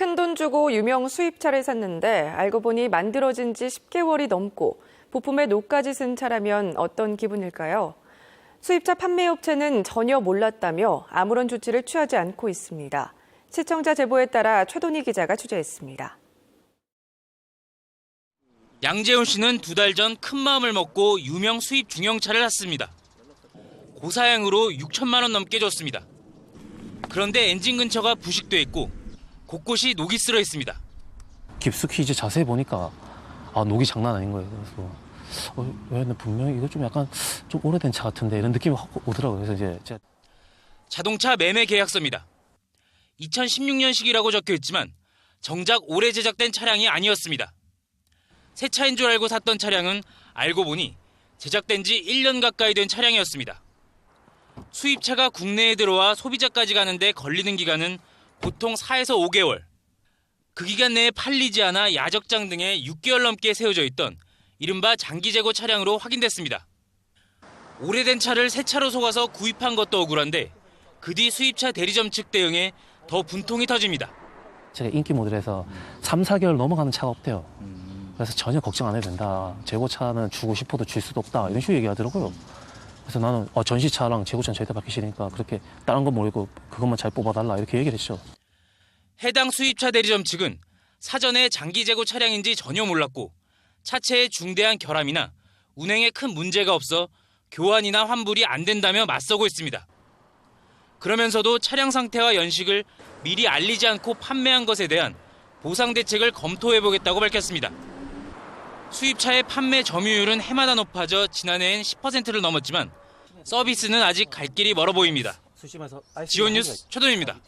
큰 돈 주고 유명 수입차를 샀는데 알고 보니 만들어진 지 10개월이 넘고 부품에 녹까지 쓴 차라면 어떤 기분일까요? 수입차 판매업체는 전혀 몰랐다며 아무런 조치를 취하지 않고 있습니다. 시청자 제보에 따라 최돈희 기자가 취재했습니다. 양재훈 씨는 두 달 전 큰 마음을 먹고 유명 수입 중형차를 샀습니다. 고사양으로 6천만 원 넘게 줬습니다. 그런데 엔진 근처가 부식돼 있고 곳곳이 녹이 쓸어 있습니다. 깊숙이 이제 자세히 보니까 아 녹이 장난 아닌 거예요. 그래서 어, 왜 분명히 이거 좀 약간 좀 오래된 차 같은데 이런 느낌이 확 오더라고요. 그래서 이제 제가 자동차 매매 계약서입니다. 2016년식이라고 적혀 있지만 정작 올해 제작된 차량이 아니었습니다. 새 차인 줄 알고 샀던 차량은 알고 보니 제작된 지 1년 가까이 된 차량이었습니다. 수입차가 국내에 들어와 소비자까지 가는데 걸리는 기간은 보통 4에서 5개월. 그 기간 내에 팔리지 않아 야적장 등에 6개월 넘게 세워져 있던 이른바 장기 재고 차량으로 확인됐습니다. 오래된 차를 새 차로 속아서 구입한 것도 억울한데 그 뒤 수입차 대리점 측 대응에 더 분통이 터집니다. 제가 인기 모델에서 3, 4개월 넘어가는 차가 없대요. 그래서 전혀 걱정 안 해도 된다. 재고차는 주고 싶어도 줄 수도 없다. 이런 식으로 얘기하더라고요. 그래서 나는 어, 전시차랑 재고차는 절대 받기 싫으니까 그렇게 다른 건 모르고 그것만 잘 뽑아달라 이렇게 얘기를 했죠. 해당 수입차 대리점 측은 사전에 장기 재고 차량인지 전혀 몰랐고 차체에 중대한 결함이나 운행에 큰 문제가 없어 교환이나 환불이 안 된다며 맞서고 있습니다. 그러면서도 차량 상태와 연식을 미리 알리지 않고 판매한 것에 대한 보상 대책을 검토해 보겠다고 밝혔습니다. 수입차의 판매 점유율은 해마다 높아져 지난해엔 10%를 넘었지만 서비스는 아직 갈 길이 멀어 보입니다. 지원 뉴스 최동입니다.